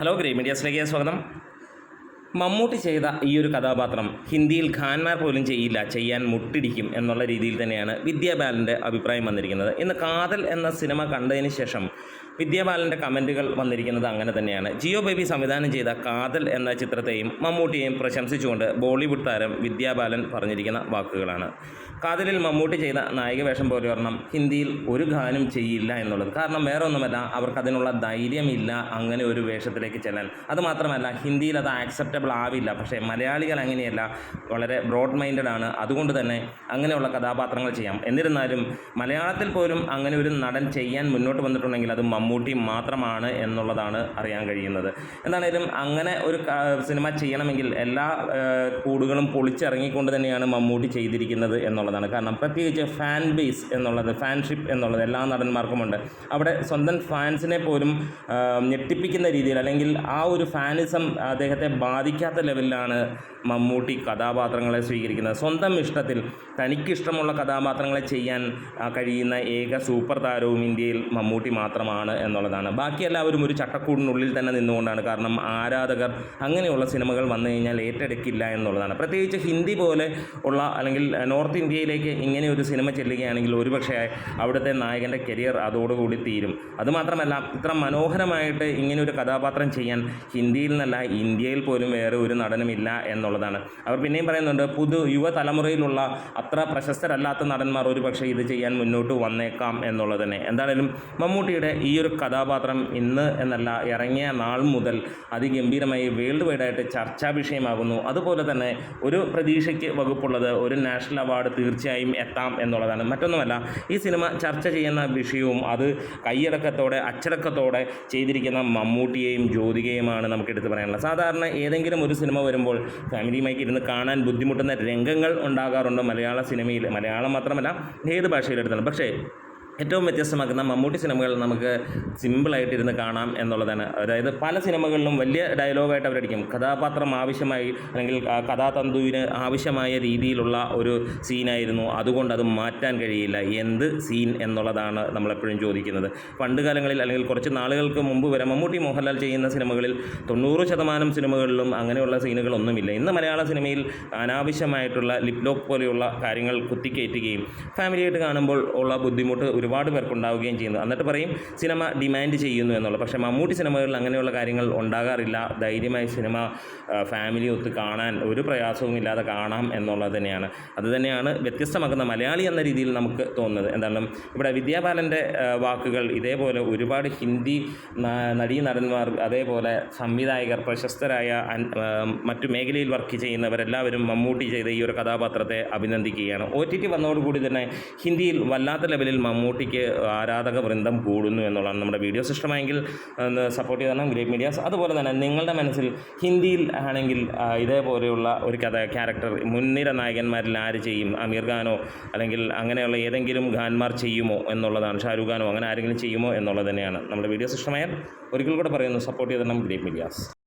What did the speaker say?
Hello ഗ്രീ മീഡിയാസിലേക്ക് സ്വാഗതം. മമ്മൂട്ടി ചെയ്ത ഈ ഒരു കഥാപാത്രം ഹിന്ദിയിൽ ഖാൻമാർ പോലും ചെയ്യില്ല ചെയ്യാൻ മുട്ടിടിക്കും എന്നുള്ള രീതിയിൽ തന്നെയാണ് വിദ്യാബാലന്റെ അഭിപ്രായം വന്നിരിക്കുന്നത്. ഇന്ന് കാതൽ എന്ന സിനിമ കണ്ടതിന് ശേഷം വിദ്യാബാലന്റെ കമന്റുകൾ വന്നിരിക്കുന്നത് അങ്ങനെ തന്നെയാണ്. ജിയോ ബേബി സംവിധാനം ചെയ്ത കാതൽ എന്ന ചിത്രത്തെയും മമ്മൂട്ടിയെയും പ്രശംസിച്ചുകൊണ്ട് ബോളിവുഡ് താരം വിദ്യാബാലൻ പറഞ്ഞിരിക്കുന്ന വാക്കുകളാണ്. കാതലിൽ മമ്മൂട്ടി ചെയ്ത നായിക വേഷം പോലെ ഒരെണ്ണം ഹിന്ദിയിൽ ഒരു ഗാനം ചെയ്യില്ല എന്നുള്ളത്. കാരണം വേറെ ഒന്നുമല്ല അവർക്ക് അതിനുള്ള ധൈര്യമില്ല അങ്ങനെ ഒരു വേഷത്തിലേക്ക് ചെല്ലാൻ. അതുമാത്രമല്ല ഹിന്ദിയിൽ അത് ആക്സെപ്റ്റബിൾ ആവില്ല. പക്ഷേ മലയാളികൾ അങ്ങനെയല്ല. വളരെ ബ്രോഡ് മൈൻഡഡ് ആണ്. അതുകൊണ്ട് തന്നെ അങ്ങനെയുള്ള കഥാപാത്രങ്ങൾ ചെയ്യാം. എന്നിരുന്നാലും മലയാളത്തിൽ പോലും അങ്ങനെ ഒരു നടൻ ചെയ്യാൻ മുന്നോട്ട് വന്നിട്ടുണ്ടെങ്കിൽ അത് മമ്മൂട്ടി മാത്രമാണ് എന്നുള്ളതാണ് അറിയാൻ കഴിയുന്നത്. എന്താണേലും അങ്ങനെ ഒരു സിനിമ ചെയ്യണമെങ്കിൽ എല്ലാ കൂടുകളും പൊളിച്ചിറങ്ങിക്കൊണ്ട് തന്നെയാണ് മമ്മൂട്ടി ചെയ്തിരിക്കുന്നത് എന്നുള്ളതാണ്. കാരണം പ്രത്യേകിച്ച് ഫാൻ ബേസ് എന്നുള്ളത് ഫാൻഷിപ്പ് എന്നുള്ളത് എല്ലാ നടന്മാർക്കുമുണ്ട്. അവിടെ സ്വന്തം ഫാൻസിനെ പോലും ഞെട്ടിപ്പിക്കുന്ന രീതിയിൽ അല്ലെങ്കിൽ ആ ഒരു ഫാനിസം അദ്ദേഹത്തെ ബാധിക്കാത്ത ലെവലിലാണ് മമ്മൂട്ടി കഥാപാത്രങ്ങളെ സ്വീകരിക്കുന്നത്. സ്വന്തം ഇഷ്ടത്തിൽ തനിക്കിഷ്ടമുള്ള കഥാപാത്രങ്ങളെ ചെയ്യാൻ കഴിയുന്ന ഏക സൂപ്പർ താരവും ഇന്ത്യയിൽ മമ്മൂട്ടി മാത്രമാണ് എന്നുള്ളതാണ്. ബാക്കി എല്ലാവരും ഒരു ചട്ടക്കൂടിനുള്ളിൽ തന്നെ നിന്നുകൊണ്ടാണ്. കാരണം ആരാധകർ അങ്ങനെയുള്ള സിനിമകൾ വന്നു കഴിഞ്ഞാൽ ഏറ്റെടുക്കില്ല എന്നുള്ളതാണ്. പ്രത്യേകിച്ച് ഹിന്ദി പോലെ ഉള്ള അല്ലെങ്കിൽ നോർത്ത് ഇന്ത്യയിലേക്ക് ഇങ്ങനെ ഒരു സിനിമ ചെല്ലുകയാണെങ്കിൽ ഒരുപക്ഷെ അവിടുത്തെ നായകന്റെ കരിയർ അതോടുകൂടി തീരും. അതുമാത്രമല്ല ഇത്ര മനോഹരമായിട്ട് ഇങ്ങനെ ഒരു കഥാപാത്രം ചെയ്യാൻ ഹിന്ദിയിൽ നിന്നല്ല ഇന്ത്യയിൽ പോലും വേറെ ഒരു നടനുമില്ല എന്നുള്ളതാണ്. അവർ പിന്നെയും പറയുന്നുണ്ട് പുതു യുവതലമുറയിലുള്ള അത്ര പ്രശസ്തരല്ലാത്ത നടന്മാർ ഒരു പക്ഷേ ഇത് ചെയ്യാൻ മുന്നോട്ട് വന്നേക്കാം എന്നുള്ളത് തന്നെ. എന്തായാലും മമ്മൂട്ടിയുടെ ഈ ഒരു കഥാപാത്രം ഇന്ന് എന്നല്ല ഇറങ്ങിയ നാൾ മുതൽ അതിഗംഭീരമായി വേൾഡ് വൈഡായിട്ട് ചർച്ചാ വിഷയമാകുന്നു. അതുപോലെ തന്നെ ഒരു പ്രതീക്ഷയ്ക്ക് വകുപ്പുള്ളത് ഒരു നാഷണൽ അവാർഡ് തീർച്ചയായും എത്താം എന്നുള്ളതാണ്. മറ്റൊന്നുമല്ല ഈ സിനിമ ചർച്ച ചെയ്യുന്ന വിഷയവും അത് കൈയടക്കത്തോടെ അച്ചടക്കത്തോടെ ചെയ്തിരിക്കുന്ന മമ്മൂട്ടിയെയും ജ്യോതികയുമാണ് നമുക്ക് എടുത്തു പറയാനുള്ളത്. സാധാരണ ഏതെങ്കിലും ഒരു സിനിമ വരുമ്പോൾ ഫാമിലിയുമായി ഇരുന്ന് കാണാൻ ബുദ്ധിമുട്ടുന്ന രംഗങ്ങൾ ഉണ്ടാകാറുണ്ട് മലയാള സിനിമയിൽ. മലയാളം മാത്രമല്ല ഏത് ഭാഷയിലെടുത്താലും. പക്ഷേ ഏറ്റവും വ്യത്യസ്തമാക്കുന്ന മമ്മൂട്ടി സിനിമകൾ നമുക്ക് സിമ്പിളായിട്ട് ഇരുന്ന് കാണാം എന്നുള്ളതാണ്. അതായത് പല സിനിമകളിലും വലിയ ഡയലോഗായിട്ട് അവരടിക്കും. കഥാപാത്രം ആവശ്യമായി അല്ലെങ്കിൽ കഥാതന്തുവിന് ആവശ്യമായ രീതിയിലുള്ള ഒരു സീനായിരുന്നു. അതുകൊണ്ട് അത് മാറ്റാൻ കഴിയില്ല. എന്ത് സീൻ എന്നുള്ളതാണ് നമ്മളെപ്പോഴും ചോദിക്കുന്നത്. പണ്ട് കാലങ്ങളിൽ അല്ലെങ്കിൽ കുറച്ച് നാളുകൾക്ക് മുമ്പ് വരെ മമ്മൂട്ടി മോഹൻലാൽ ചെയ്യുന്ന സിനിമകളിൽ തൊണ്ണൂറ് ശതമാനം സിനിമകളിലും അങ്ങനെയുള്ള സീനുകളൊന്നുമില്ല. ഇന്ന് മലയാള സിനിമയിൽ അനാവശ്യമായിട്ടുള്ള ലിപ്ലോക്ക് പോലെയുള്ള കാര്യങ്ങൾ കുത്തിക്കയറ്റുകയും ഫാമിലിയായിട്ട് കാണുമ്പോൾ ഉള്ള ബുദ്ധിമുട്ട് ഒരുപാട് പേർക്ക് ഉണ്ടാവുകയും ചെയ്യുന്നു എന്നിട്ട് പറയും സിനിമ ഡിമാൻഡ് ചെയ്യുന്നു എന്നുള്ളത് പക്ഷേ മമ്മൂട്ടി സിനിമകളിൽ അങ്ങനെയുള്ള കാര്യങ്ങൾ ഉണ്ടാകാറില്ല. ധൈര്യമായി സിനിമ ഫാമിലി ഒത്ത് കാണാൻ ഒരു പ്രയാസവും ഇല്ലാതെ കാണാം എന്നുള്ളത് തന്നെയാണ്. അത് തന്നെയാണ് വ്യത്യസ്തമാക്കുന്ന മലയാളി എന്ന രീതിയിൽ നമുക്ക് തോന്നുന്നത്. എന്താണ് ഇവിടെ വിദ്യാബാലന്റെ വാക്കുകൾ ഇതേപോലെ ഒരുപാട് ഹിന്ദി നടീ നടന്മാർ അതേപോലെ സംവിധായകർ പ്രശസ്തരായ മറ്റു മേഖലയിൽ വർക്ക് ചെയ്യുന്നവരെല്ലാവരും മമ്മൂട്ടി ചെയ്ത ഈ ഒരു കഥാപാത്രത്തെ അഭിനന്ദിക്കുകയാണ്. ഒ ടി ടി വന്നതോടുകൂടി തന്നെ ഹിന്ദിയിൽ വല്ലാത്ത ലെവലിൽ മമ്മൂട്ടിക്ക് ആരാധക വൃന്ദം കൂടുന്നു എന്നുള്ളതാണ് നമ്മുടെ വീഡിയോസ് ഇഷ്ടമായെങ്കിൽ സപ്പോർട്ട് ചെയ്തണം ഗ്രേറ്റ് മീഡിയാസ് അതുപോലെ തന്നെ നിങ്ങളുടെ മനസ്സിൽ ഹിന്ദിയിൽ ആണെങ്കിൽ ഇതേപോലെയുള്ള ഒരു കഥ ക്യാരക്ടർ മുൻനിര നായകന്മാരിൽ ആര് ചെയ്യും? അമീർ ഖാനോ? അല്ലെങ്കിൽ അങ്ങനെയുള്ള ഏതെങ്കിലും ഖാൻമാർ ചെയ്യുമോ എന്നുള്ളതാണ്. ഷാരൂഖ് ഖാനോ അങ്ങനെ ആരെങ്കിലും ചെയ്യുമോ എന്നുള്ളത് തന്നെയാണ് നമ്മുടെ വീഡിയോസ് ഇഷ്ടമായാൽ ഒരിക്കൽ കൂടെ പറയുന്നു സപ്പോർട്ട് ചെയ്തണം ഗ്രേറ്റ് മീഡിയാസ്